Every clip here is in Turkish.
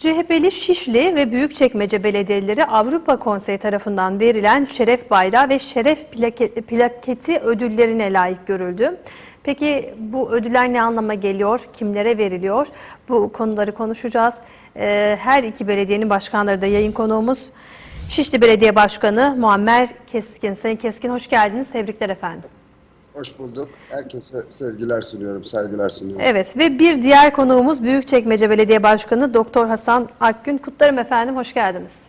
CHP'li Şişli ve Büyükçekmece belediyeleri Avrupa Konseyi tarafından verilen şeref bayrağı ve şeref plake- plaketi ödüllerine layık görüldü. Peki bu ödüller ne anlama geliyor, kimlere veriliyor? Bu konuları konuşacağız. Ee, Her iki belediyenin başkanları da yayın konuğumuz. Şişli Belediye Başkanı Muammer Keskin. Sayın Keskin hoş geldiniz. Tebrikler efendim. Hoş bulduk. Herkese sevgiler sunuyorum, saygılar sunuyorum. Evet ve bir diğer konuğumuz Büyükçekmece Belediye Başkanı Doktor Hasan Akgün. Kutlarım efendim, hoş geldiniz.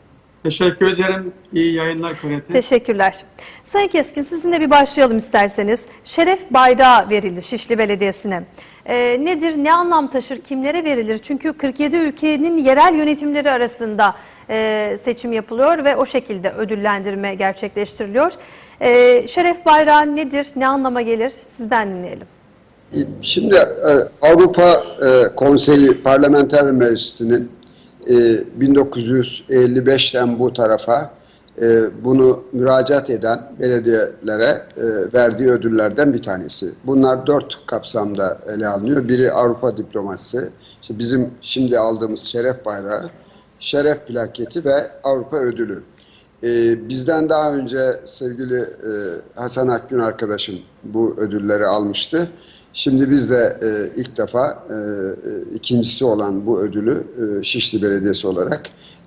Teşekkür ederim. İyi yayınlar Kuret'e. Teşekkürler. Sayın Keskin sizinle bir başlayalım isterseniz. Şeref bayrağı verildi Şişli Belediyesi'ne. Ee, nedir, ne anlam taşır, kimlere verilir? Çünkü 47 ülkenin yerel yönetimleri arasında e, seçim yapılıyor ve o şekilde ödüllendirme gerçekleştiriliyor. Ee, şeref bayrağı nedir, ne anlama gelir? Sizden dinleyelim. Şimdi e, Avrupa e, Konseyi Parlamenter Meclisi'nin e, 1955'ten bu tarafa e, bunu müracaat eden belediyelere e, verdiği ödüllerden bir tanesi. Bunlar dört kapsamda ele alınıyor. Biri Avrupa diplomasisi, işte bizim şimdi aldığımız şeref bayrağı, şeref plaketi ve Avrupa ödülü. Bizden daha önce sevgili e, Hasan Akgün arkadaşım bu ödülleri almıştı. Şimdi biz de e, ilk defa e, e, ikincisi olan bu ödülü e, Şişli Belediyesi olarak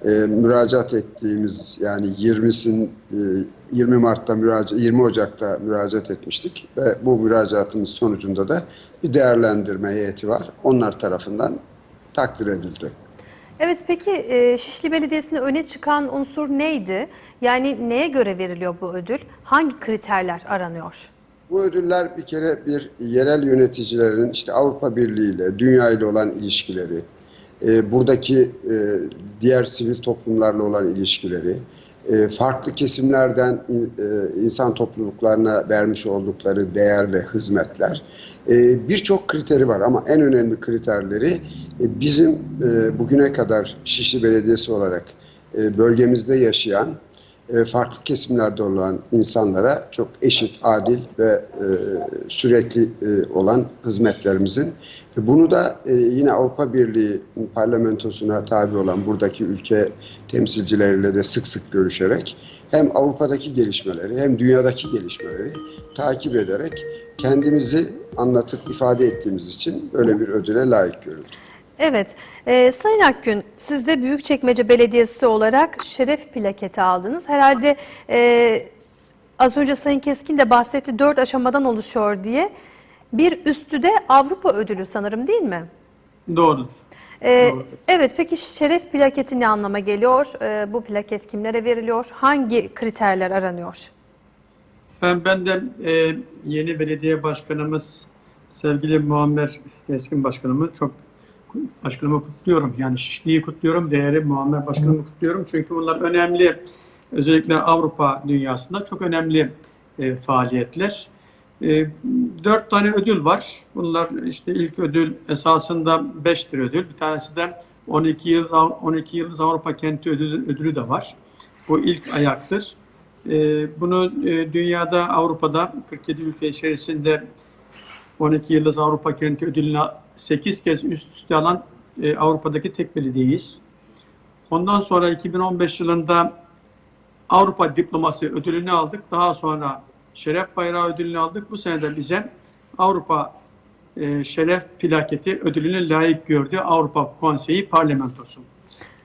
e, müracaat ettiğimiz yani 20'sin e, 20 Mart'ta müracaat 20 Ocak'ta müracaat etmiştik ve bu müracaatımız sonucunda da bir değerlendirme heyeti var. Onlar tarafından takdir edildi. Evet peki e, Şişli Belediyesi'ne öne çıkan unsur neydi? Yani neye göre veriliyor bu ödül? Hangi kriterler aranıyor? Bu ödüller bir kere bir yerel yöneticilerin işte Avrupa Birliği ile, dünya ile olan ilişkileri, e, buradaki e, diğer sivil toplumlarla olan ilişkileri, e, farklı kesimlerden e, insan topluluklarına vermiş oldukları değer ve hizmetler. E, Birçok kriteri var ama en önemli kriterleri e, bizim e, bugüne kadar Şişli Belediyesi olarak e, bölgemizde yaşayan e, farklı kesimlerde olan insanlara çok eşit, adil ve e, sürekli e, olan hizmetlerimizin bunu da e, yine Avrupa Birliği parlamentosuna tabi olan buradaki ülke temsilcileriyle de sık sık görüşerek hem Avrupa'daki gelişmeleri hem dünyadaki gelişmeleri takip ederek kendimizi anlatıp ifade ettiğimiz için böyle bir ödüle layık görüldük. Evet, e, Sayın Akgün siz de Büyükçekmece Belediyesi olarak şeref plaketi aldınız. Herhalde e, az önce Sayın Keskin de bahsetti dört aşamadan oluşuyor diye. Bir üstü de Avrupa ödülü sanırım değil mi? Doğrudur. E, Doğru. evet peki şeref plaketi ne anlama geliyor? E, bu plaket kimlere veriliyor? Hangi kriterler aranıyor? Ben benden e, yeni belediye başkanımız sevgili Muammer Keskin başkanımı çok başkanımı kutluyorum. Yani Şişli'yi kutluyorum, değerli Muammer başkanımı kutluyorum. Çünkü bunlar önemli, özellikle Avrupa dünyasında çok önemli e, faaliyetler. E, dört tane ödül var. Bunlar işte ilk ödül esasında beştir ödül. Bir tanesi de 12 yıl 12 yıldız Avrupa kenti ödülü, ödülü de var. Bu ilk ayaktır. E, bunu e, dünyada, Avrupa'da 47 ülke içerisinde 12 yıldız Avrupa kenti ödülünü 8 kez üst üste alan e, Avrupa'daki tek belediyeyiz. Ondan sonra 2015 yılında Avrupa Diplomasi ödülünü aldık. Daha sonra Şeref Bayrağı ödülünü aldık. Bu sene de bize Avrupa e, Şeref Plaketi ödülünü layık gördü Avrupa Konseyi Parlamentosu.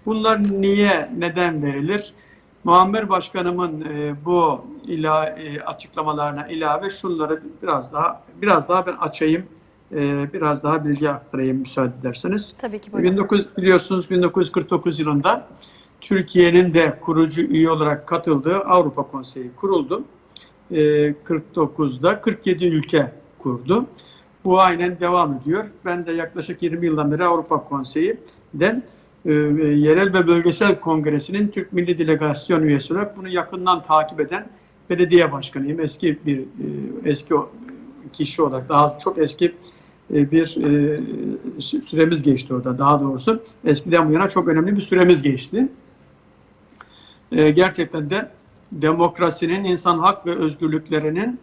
Bunlar niye, neden verilir? Muammer Başkanımın e, bu ila, e, açıklamalarına ilave şunları biraz daha biraz daha ben açayım, e, biraz daha bilgi aktarayım müsaade ederseniz. Tabii ki buyurun. 19 biliyorsunuz 1949 yılında Türkiye'nin de kurucu üye olarak katıldığı Avrupa Konseyi kuruldu. E, 49'da 47 ülke kurdu. Bu aynen devam ediyor. Ben de yaklaşık 20 yıldan beri Avrupa Konseyi'den e, yerel ve bölgesel kongresinin Türk Milli Delegasyon üyesi olarak bunu yakından takip eden belediye başkanıyım. Eski bir e, eski kişi olarak daha çok eski e, bir sü- süremiz geçti orada. Daha doğrusu eskiden bu yana çok önemli bir süremiz geçti. Gerçekten de demokrasinin, insan hak ve özgürlüklerinin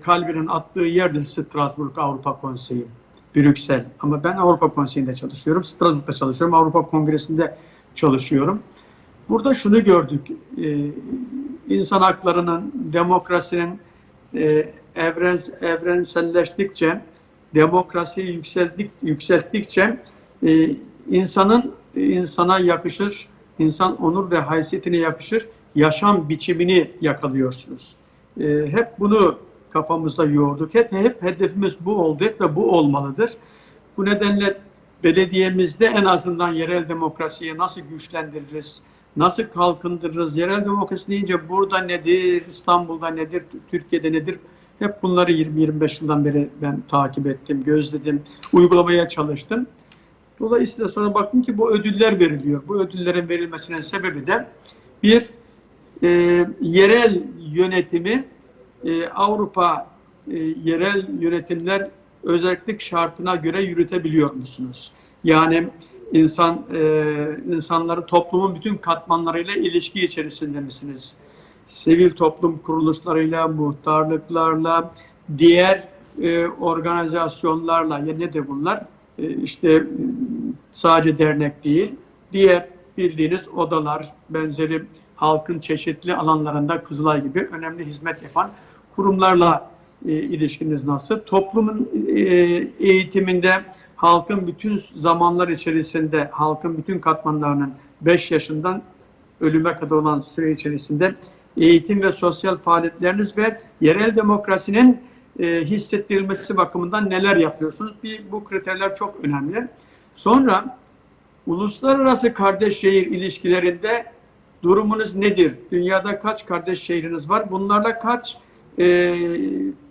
kalbinin attığı yerdir Strasbourg Avrupa Konseyi. Brüksel. Ama ben Avrupa Konseyi'nde çalışıyorum. Strasbourg'da çalışıyorum. Avrupa Kongresi'nde çalışıyorum. Burada şunu gördük. Ee, insan haklarının, demokrasinin e, evren, evrenselleştikçe, demokrasiyi yükselttik, yükselttikçe e, insanın insana yakışır, insan onur ve haysiyetine yakışır yaşam biçimini yakalıyorsunuz. E, hep bunu kafamızda yoğurduk. Hep, hep hedefimiz bu oldu. Hep de bu olmalıdır. Bu nedenle belediyemizde en azından yerel demokrasiyi nasıl güçlendiririz, nasıl kalkındırırız? Yerel demokrasi deyince burada nedir, İstanbul'da nedir, Türkiye'de nedir? Hep bunları 20-25 yıldan beri ben takip ettim, gözledim, uygulamaya çalıştım. Dolayısıyla sonra baktım ki bu ödüller veriliyor. Bu ödüllerin verilmesinin sebebi de bir e, yerel yönetimi e, Avrupa e, yerel yönetimler özellik şartına göre yürütebiliyor musunuz? Yani insan e, insanları toplumun bütün katmanlarıyla ilişki içerisinde misiniz? Sivil toplum kuruluşlarıyla, muhtarlıklarla, diğer e, organizasyonlarla, ya nedir bunlar? E, işte sadece dernek değil, diğer bildiğiniz odalar, benzeri halkın çeşitli alanlarında Kızılay gibi önemli hizmet yapan kurumlarla e, ilişkiniz nasıl? Toplumun e, eğitiminde halkın bütün zamanlar içerisinde, halkın bütün katmanlarının 5 yaşından ölüme kadar olan süre içerisinde eğitim ve sosyal faaliyetleriniz ve yerel demokrasinin e, hissettirilmesi bakımından neler yapıyorsunuz? Bir, bu kriterler çok önemli. Sonra uluslararası kardeş şehir ilişkilerinde durumunuz nedir? Dünyada kaç kardeş şehriniz var? Bunlarla kaç e,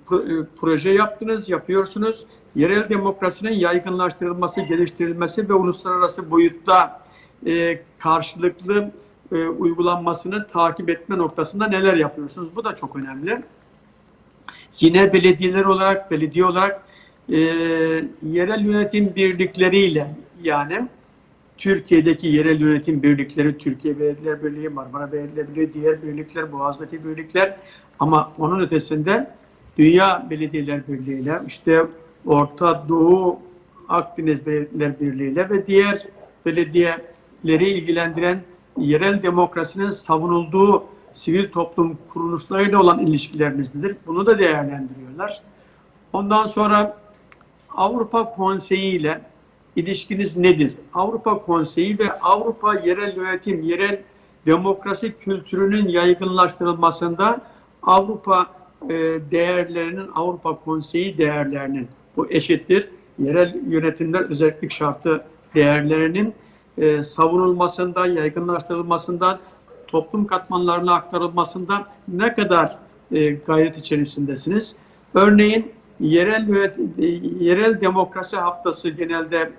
pro- e, proje yaptınız, yapıyorsunuz? Yerel demokrasinin yaygınlaştırılması, geliştirilmesi ve uluslararası boyutta e, karşılıklı e, uygulanmasını takip etme noktasında neler yapıyorsunuz? Bu da çok önemli. Yine belediyeler olarak, belediye olarak e, yerel yönetim birlikleriyle yani Türkiye'deki yerel yönetim birlikleri, Türkiye Belediyeler Birliği, Marmara Belediyeler Birliği, diğer birlikler, Boğaz'daki birlikler ama onun ötesinde Dünya Belediyeler Birliği ile işte Orta Doğu Akdeniz Belediyeler Birliği ile ve diğer belediyeleri ilgilendiren yerel demokrasinin savunulduğu sivil toplum kuruluşlarıyla olan ilişkileriniz nedir? Bunu da değerlendiriyorlar. Ondan sonra Avrupa Konseyi ile ilişkiniz nedir? Avrupa Konseyi ve Avrupa yerel yönetim, yerel demokrasi kültürünün yaygınlaştırılmasında Avrupa e, değerlerinin, Avrupa Konseyi değerlerinin bu eşittir. Yerel yönetimler özellik şartı değerlerinin e, savunulmasında, yaygınlaştırılmasında, toplum katmanlarına aktarılmasında ne kadar e, gayret içerisindesiniz? Örneğin yerel e, yerel demokrasi haftası genelde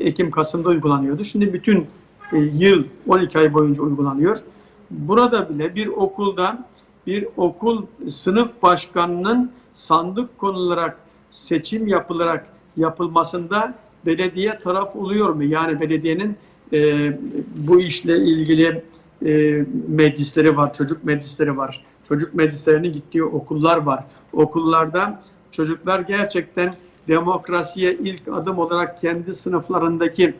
Ekim-Kasım'da uygulanıyordu. Şimdi bütün yıl 12 ay boyunca uygulanıyor. Burada bile bir okulda bir okul sınıf başkanının sandık konularak seçim yapılarak yapılmasında belediye taraf oluyor mu? Yani belediyenin e, bu işle ilgili e, meclisleri var, çocuk meclisleri var. Çocuk meclislerinin gittiği okullar var. Okullarda çocuklar gerçekten demokrasiye ilk adım olarak kendi sınıflarındaki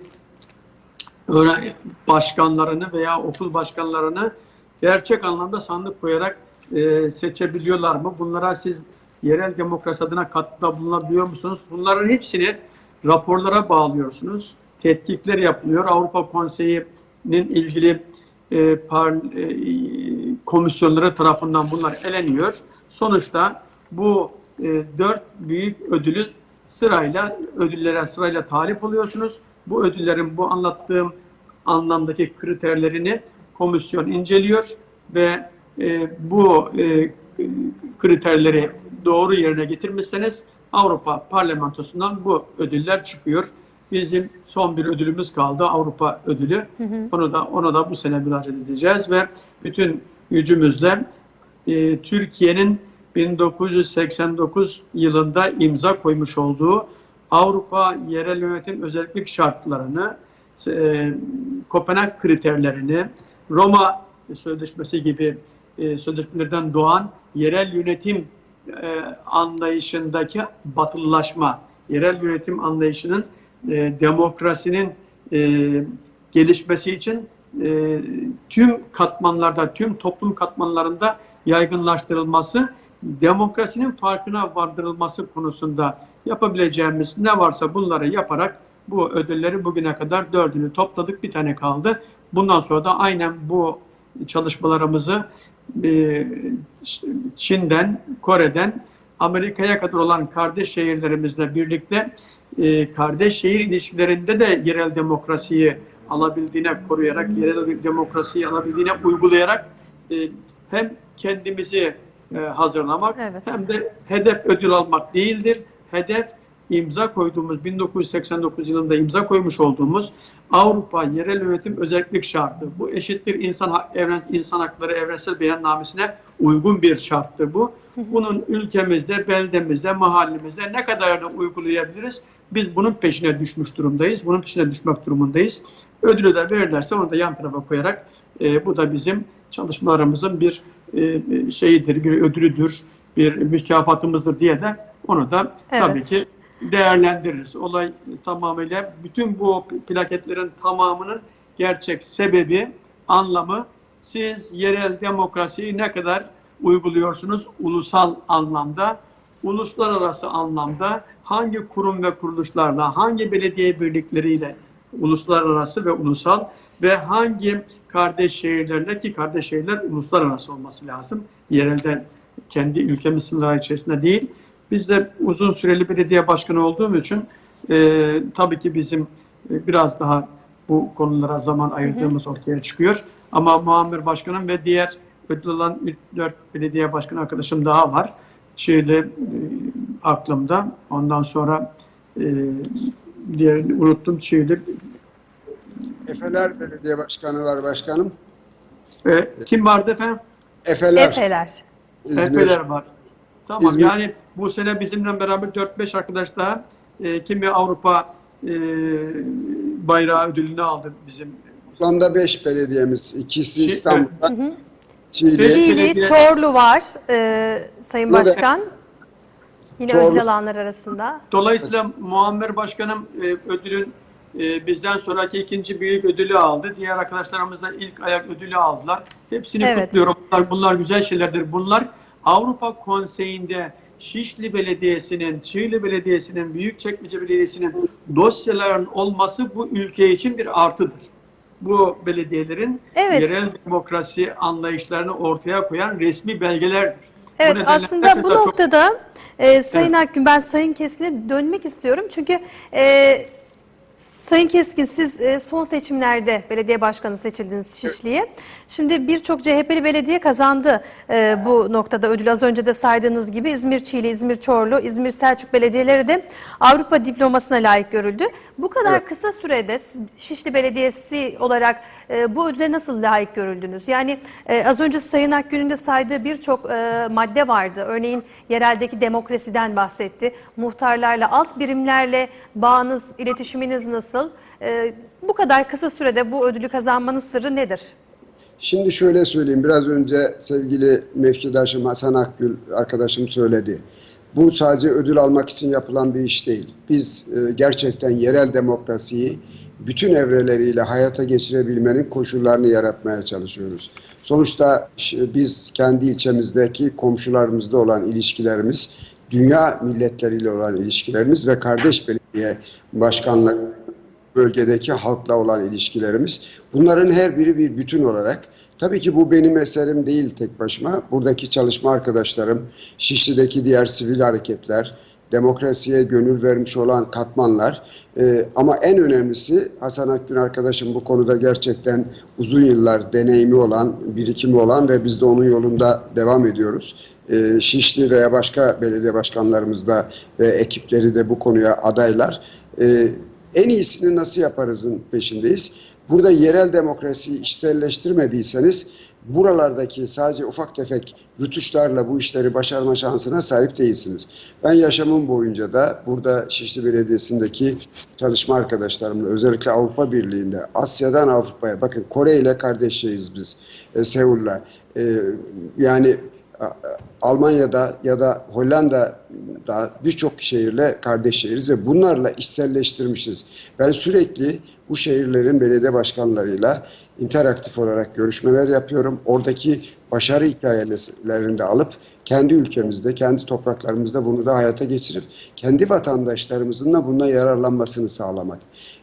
başkanlarını veya okul başkanlarını gerçek anlamda sandık koyarak e, seçebiliyorlar mı? Bunlara siz yerel demokrasi adına katkıda bulunabiliyor musunuz? Bunların hepsini raporlara bağlıyorsunuz. Tetkikler yapılıyor. Avrupa Konseyi'nin ilgili e, par, e, komisyonları tarafından bunlar eleniyor. Sonuçta bu e, dört büyük ödülü sırayla ödüllere sırayla talip oluyorsunuz. Bu ödüllerin bu anlattığım anlamdaki kriterlerini komisyon inceliyor ve e, bu e, kriterleri doğru yerine getirmişseniz Avrupa Parlamentosu'ndan bu ödüller çıkıyor. Bizim son bir ödülümüz kaldı Avrupa ödülü. Onu da onu da bu sene müracaat edeceğiz ve bütün gücümüzle e, Türkiye'nin 1989 yılında imza koymuş olduğu Avrupa yerel yönetim özellik şartlarını, e, Kopenhag kriterlerini, Roma Sözleşmesi gibi e, sözleşmelerden doğan yerel yönetim e, anlayışındaki batılılaşma, yerel yönetim anlayışının e, demokrasinin e, gelişmesi için tüm katmanlarda, tüm toplum katmanlarında yaygınlaştırılması, demokrasinin farkına vardırılması konusunda yapabileceğimiz ne varsa bunları yaparak bu ödülleri bugüne kadar dördünü topladık, bir tane kaldı. Bundan sonra da aynen bu çalışmalarımızı Çin'den, Kore'den, Amerika'ya kadar olan kardeş şehirlerimizle birlikte e, kardeş şehir ilişkilerinde de yerel demokrasiyi alabildiğine koruyarak, yerel demokrasiyi alabildiğine uygulayarak e, hem kendimizi e, hazırlamak Evet. hem de hedef ödül almak değildir. Hedef imza koyduğumuz 1989 yılında imza koymuş olduğumuz Avrupa Yerel Yönetim Özellik Şartı. Bu eşittir insan evren, insan hakları evrensel beyannamesine uygun bir şarttır bu. Bunun ülkemizde, beldemizde, mahallemizde ne kadarını uygulayabiliriz? Biz bunun peşine düşmüş durumdayız. Bunun peşine düşmek durumundayız. Ödülü de verirlerse onu da yan tarafa koyarak e, bu da bizim çalışmalarımızın bir e, şeyidir, bir ödülüdür, bir mükafatımızdır diye de onu da Evet. tabii ki değerlendiririz. Olay tamamıyla bütün bu plaketlerin tamamının gerçek sebebi, anlamı siz yerel demokrasiyi ne kadar uyguluyorsunuz ulusal anlamda, uluslararası anlamda hangi kurum ve kuruluşlarla, hangi belediye birlikleriyle uluslararası ve ulusal ve hangi kardeş şehirlerle ki kardeş şehirler uluslararası olması lazım. Yerelden kendi ülkemiz sınırları içerisinde değil. Biz de uzun süreli belediye başkanı olduğum için e, tabii ki bizim e, biraz daha bu konulara zaman ayırdığımız ortaya çıkıyor. Ama Muammer Başkanım ve diğer ödül alan 4 belediye başkanı arkadaşım daha var. Şeyde e, aklımda. Ondan sonra e, diğerini unuttum. Şeyde Efeler Belediye Başkanı var başkanım. e, kim vardı efendim? Efeler, Efeler. İzmir. Efeler var. Tamam İzmir. yani bu sene bizimle beraber 4-5 arkadaş daha e, kimi Avrupa e, bayrağı ödülünü aldı bizim. Toplamda 5 belediyemiz. İkisi İstanbul'da. Çiğli, Evet. Çiğli, belediye- Çorlu var e, Sayın. Başkan. Yine Çorlu. ödül alanlar arasında. Dolayısıyla Muammer Başkanım e, ödülün e, bizden sonraki ikinci büyük ödülü aldı. Diğer arkadaşlarımız da ilk ayak ödülü aldılar. Hepsini Evet. kutluyorum. Bunlar, bunlar güzel şeylerdir. Bunlar Avrupa Konseyi'nde Şişli Belediyesi'nin, Çiğli Belediyesi'nin, Büyükçekmece Belediyesi'nin dosyaların olması bu ülke için bir artıdır. Bu belediyelerin Evet. yerel demokrasi anlayışlarını ortaya koyan resmi belgelerdir. Bu Evet nedenle aslında bu gerçekten çok- noktada e, Sayın Akgün ben Sayın Keskin'e dönmek istiyorum. Çünkü e, Sayın Keskin siz e, son seçimlerde belediye başkanı seçildiniz Şişli'ye. Şimdi birçok CHP'li belediye kazandı e, bu noktada ödül. Az önce de saydığınız gibi İzmir Çiğli, İzmir Çorlu, İzmir Selçuk belediyeleri de Avrupa diplomasına layık görüldü. Bu kadar Evet. kısa sürede siz Şişli Belediyesi olarak e, bu ödüle nasıl layık görüldünüz? Yani e, az önce Sayın Akgün'ün de saydığı birçok e, madde vardı. Örneğin yereldeki demokrasiden bahsetti. Muhtarlarla, alt birimlerle bağınız, iletişiminiz nasıl? E, bu kadar kısa sürede bu ödülü kazanmanın sırrı nedir? Şimdi şöyle söyleyeyim. Biraz önce sevgili mevkidaşım Hasan Akgül arkadaşım söyledi. Bu sadece ödül almak için yapılan bir iş değil. Biz e, gerçekten yerel demokrasiyi bütün evreleriyle hayata geçirebilmenin koşullarını yaratmaya çalışıyoruz. Sonuçta biz kendi ilçemizdeki komşularımızla olan ilişkilerimiz, dünya milletleriyle olan ilişkilerimiz ve kardeş belediye başkanlığı bölgedeki halkla olan ilişkilerimiz. Bunların her biri bir bütün olarak tabii ki bu benim eserim değil tek başıma. Buradaki çalışma arkadaşlarım, Şişli'deki diğer sivil hareketler, demokrasiye gönül vermiş olan katmanlar Ee, ama en önemlisi Hasan Akgün arkadaşım bu konuda gerçekten uzun yıllar deneyimi olan, birikimi olan ve biz de onun yolunda devam ediyoruz. Ee, Şişli veya başka belediye başkanlarımız da ve ekipleri de bu konuya adaylar. Ee, en iyisini nasıl yaparızın peşindeyiz. Burada yerel demokrasiyi işselleştirmediyseniz buralardaki sadece ufak tefek rütuşlarla bu işleri başarma şansına sahip değilsiniz. Ben yaşamım boyunca da burada Şişli Belediyesi'ndeki çalışma arkadaşlarımla özellikle Avrupa Birliği'nde Asya'dan Avrupa'ya bakın Kore ile kardeşiyiz biz e, Seul'la. E, yani Almanya'da ya da Hollanda'da birçok şehirle kardeş şehiriz ve bunlarla içselleştirmişiz. Ben sürekli bu şehirlerin belediye başkanlarıyla interaktif olarak görüşmeler yapıyorum. Oradaki başarı hikayelerini de alıp kendi ülkemizde, kendi topraklarımızda bunu da hayata geçirip kendi vatandaşlarımızın da bundan yararlanmasını sağlamak.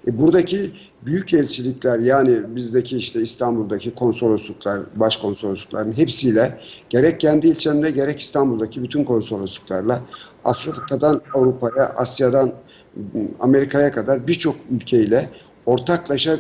E, buradaki büyük elçilikler yani bizdeki işte İstanbul'daki konsolosluklar, başkonsoloslukların hepsiyle gerek kendi ilçemde gerek İstanbul'daki bütün konsolosluklarla Afrika'dan Avrupa'ya, Asya'dan Amerika'ya kadar birçok ülkeyle ortaklaşa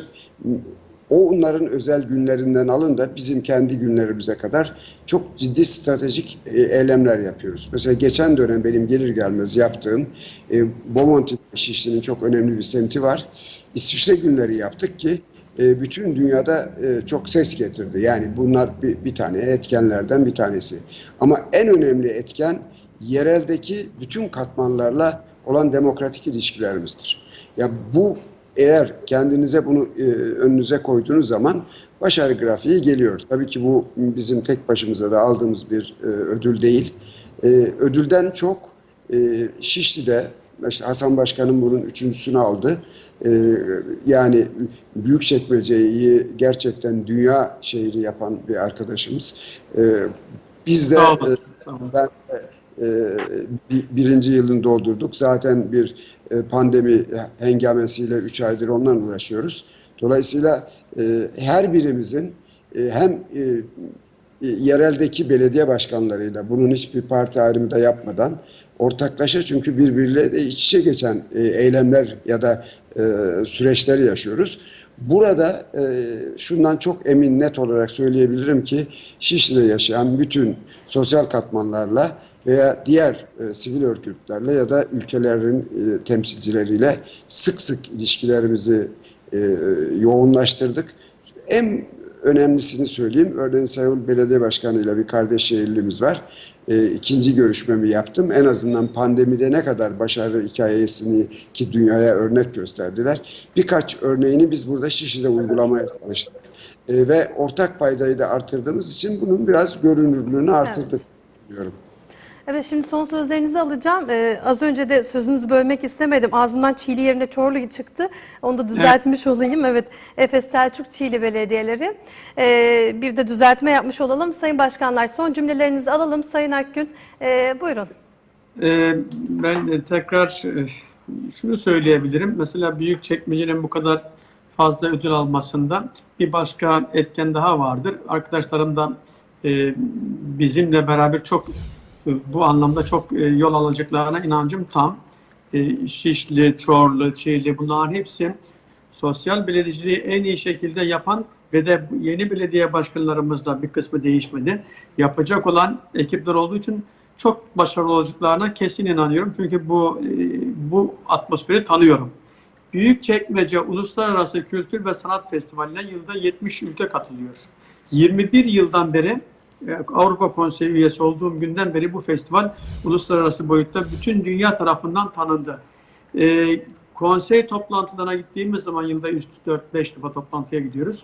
o onların özel günlerinden alın da bizim kendi günlerimize kadar çok ciddi stratejik e, eylemler yapıyoruz. Mesela geçen dönem benim gelir gelmez yaptığım e, Bomonti Şişli'nin çok önemli bir semti var. İsviçre günleri yaptık ki e, bütün dünyada e, çok ses getirdi. Yani bunlar bir, bir tane etkenlerden bir tanesi. Ama en önemli etken yereldeki bütün katmanlarla olan demokratik ilişkilerimizdir. Ya bu eğer kendinize bunu e, önünüze koyduğunuz zaman başarı grafiği geliyor. Tabii ki bu bizim tek başımıza da aldığımız bir e, ödül değil. E, ödülden çok e, Şişli'de işte Hasan Başkan'ın bunun üçüncüsünü aldı. E, yani Büyükçekmece'yi gerçekten dünya şehri yapan bir arkadaşımız. E, biz de e, ben birinci yılını doldurduk. Zaten bir e, pandemi hengamesiyle 3 aydır ondan uğraşıyoruz. Dolayısıyla e, her birimizin e, hem e, e, yereldeki belediye başkanlarıyla bunun hiçbir parti ayrımı da yapmadan ortaklaşa çünkü birbiriyle de iç içe geçen e, eylemler ya da e, süreçleri yaşıyoruz. Burada e, şundan çok emin net olarak söyleyebilirim ki Şişli'de yaşayan bütün sosyal katmanlarla veya diğer e, sivil örgütlerle ya da ülkelerin e, temsilcileriyle sık sık ilişkilerimizi e, yoğunlaştırdık. En önemlisini söyleyeyim. Örneğin Seul Belediye Başkanı ile bir kardeş şehirliğimiz var. E, ikinci görüşmemi yaptım. En azından pandemide ne kadar başarı hikayesini ki dünyaya örnek gösterdiler. Birkaç örneğini biz burada Şişli'de uygulamaya çalıştık. E, ve ortak paydayı da artırdığımız için bunun biraz görünürlüğünü artırdık diyorum. Evet şimdi son sözlerinizi alacağım. Ee, az önce de sözünüzü bölmek istemedim. Ağzımdan Çiğli yerine Çorlu çıktı. Onu da düzeltmiş olayım. Evet Efes Selçuk Çiğli belediyeleri. Ee, bir de düzeltme yapmış olalım. Sayın Başkanlar son cümlelerinizi alalım. Sayın Akgün ee, buyurun. Ee, ben e, tekrar e, şunu söyleyebilirim. Mesela Büyükçekmece'nin bu kadar fazla ödül almasında bir başka etken daha vardır. Arkadaşlarım da e, bizimle beraber çok e, bu anlamda çok e, yol alacaklarına inancım tam. E, Şişli, Çorlu, Çiğli bunların hepsi sosyal belediyeciliği en iyi şekilde yapan ve de yeni belediye başkanlarımızla bir kısmı değişmedi. Yapacak olan ekipler olduğu için çok başarılı olacaklarına kesin inanıyorum. Çünkü bu e, bu atmosferi tanıyorum. Büyükçekmece Uluslararası Kültür ve Sanat Festivali'ne yılda 70 ülke katılıyor. 21 yıldan beri Avrupa Konseyi üyesi olduğum günden beri bu festival uluslararası boyutta bütün dünya tarafından tanındı. E, konsey toplantılarına gittiğimiz zaman yılda 3-4-5 defa toplantıya gidiyoruz.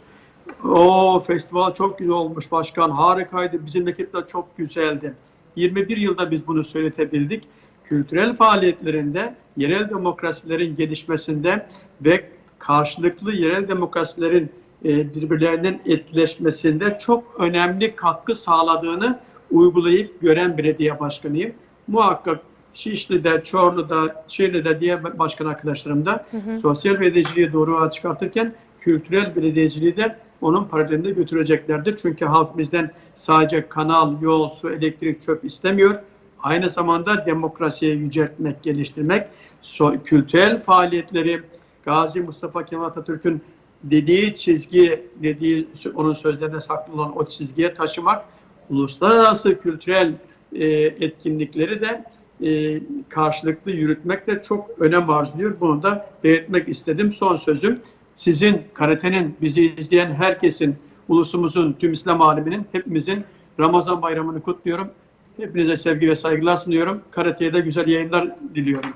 O festival çok güzel olmuş başkan, harikaydı, bizim ekipler çok güzeldi. 21 yılda biz bunu söyletebildik. Kültürel faaliyetlerinde, yerel demokrasilerin gelişmesinde ve karşılıklı yerel demokrasilerin e, birbirlerinden etkileşmesinde çok önemli katkı sağladığını uygulayıp gören belediye başkanıyım. Muhakkak Şişli'de, Çorlu'da, Şirli'de diğer başkan arkadaşlarım da sosyal belediyeciliği doğru çıkartırken kültürel belediyeciliği de onun paralelinde götüreceklerdir. Çünkü halk bizden sadece kanal, yol, su, elektrik, çöp istemiyor. Aynı zamanda demokrasiyi yüceltmek, geliştirmek, so- kültürel faaliyetleri Gazi Mustafa Kemal Atatürk'ün dediği çizgi, dediği onun sözlerine saklı olan o çizgiye taşımak, uluslararası kültürel e, etkinlikleri de e, karşılıklı yürütmek de çok önem arz ediyor. Bunu da belirtmek istedim. Son sözüm sizin, karatenin, bizi izleyen herkesin, ulusumuzun, tüm İslam aleminin, hepimizin Ramazan bayramını kutluyorum. Hepinize sevgi ve saygılar sunuyorum. Karate'ye de güzel yayınlar diliyorum.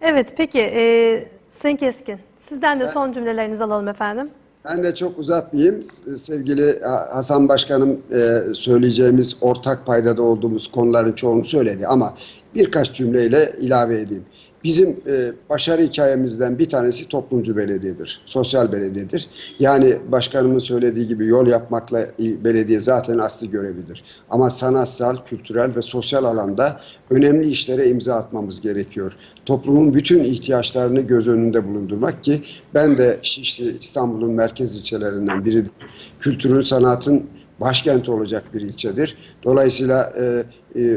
Evet peki ee, Sayın Keskin sizden de son cümlelerinizi alalım efendim. Ben de çok uzatmayayım. Sevgili Ha- Hasan Başkanım e, söyleyeceğimiz ortak paydada olduğumuz konuların çoğunu söyledi ama birkaç cümleyle ilave edeyim. Bizim e, başarı hikayemizden bir tanesi toplumcu belediyedir, sosyal belediyedir. Yani başkanımın söylediği gibi yol yapmakla belediye zaten asli görevidir. Ama sanatsal, kültürel ve sosyal alanda önemli işlere imza atmamız gerekiyor. Toplumun bütün ihtiyaçlarını göz önünde bulundurmak ki ben de Şişli İstanbul'un merkez ilçelerinden biri kültürün sanatın başkenti olacak bir ilçedir. Dolayısıyla e,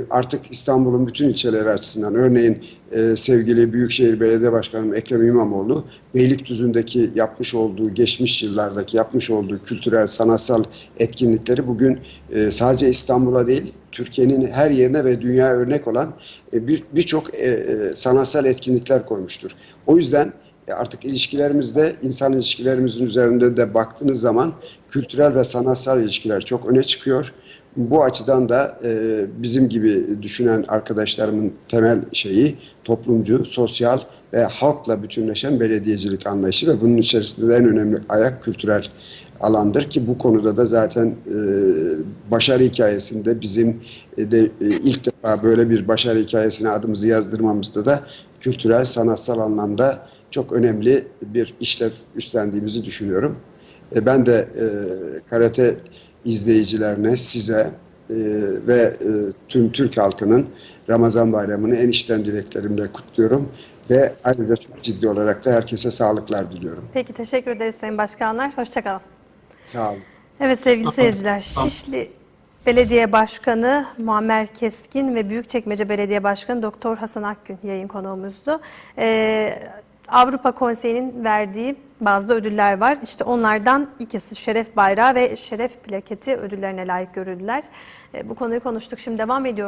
artık İstanbul'un bütün ilçeleri açısından örneğin e, sevgili Büyükşehir Belediye Başkanım Ekrem İmamoğlu Beylikdüzü'ndeki yapmış olduğu geçmiş yıllardaki yapmış olduğu kültürel sanatsal etkinlikleri bugün e, sadece İstanbul'a değil Türkiye'nin her yerine ve dünya örnek olan e, bir birçok sanatsal etkinlikler koymuştur. O yüzden artık ilişkilerimizde insan ilişkilerimizin üzerinde de baktığınız zaman kültürel ve sanatsal ilişkiler çok öne çıkıyor. Bu açıdan da e, bizim gibi düşünen arkadaşlarımın temel şeyi toplumcu, sosyal ve halkla bütünleşen belediyecilik anlayışı ve bunun içerisinde de en önemli ayak kültürel alandır ki bu konuda da zaten e, başarı hikayesinde bizim e, de e, ilk defa böyle bir başarı hikayesine adımızı yazdırmamızda da kültürel, sanatsal anlamda çok önemli bir işlev üstlendiğimizi düşünüyorum. E, ben de e, karate izleyicilerine, size e, ve e, tüm Türk halkının Ramazan bayramını en içten dileklerimle kutluyorum. Ve ayrıca çok ciddi olarak da herkese sağlıklar diliyorum. Peki teşekkür ederiz Sayın Başkanlar. Hoşçakalın. Sağ olun. Evet sevgili seyirciler. Şişli Belediye Başkanı Muammer Keskin ve Büyükçekmece Belediye Başkanı Doktor Hasan Akgün yayın konuğumuzdu. Ee, Avrupa Konseyi'nin verdiği bazı ödüller var. İşte onlardan ikisi Şeref Bayrağı ve Şeref Plaketi ödüllerine layık görüldüler. Ee, bu konuyu konuştuk. Şimdi devam ediyor.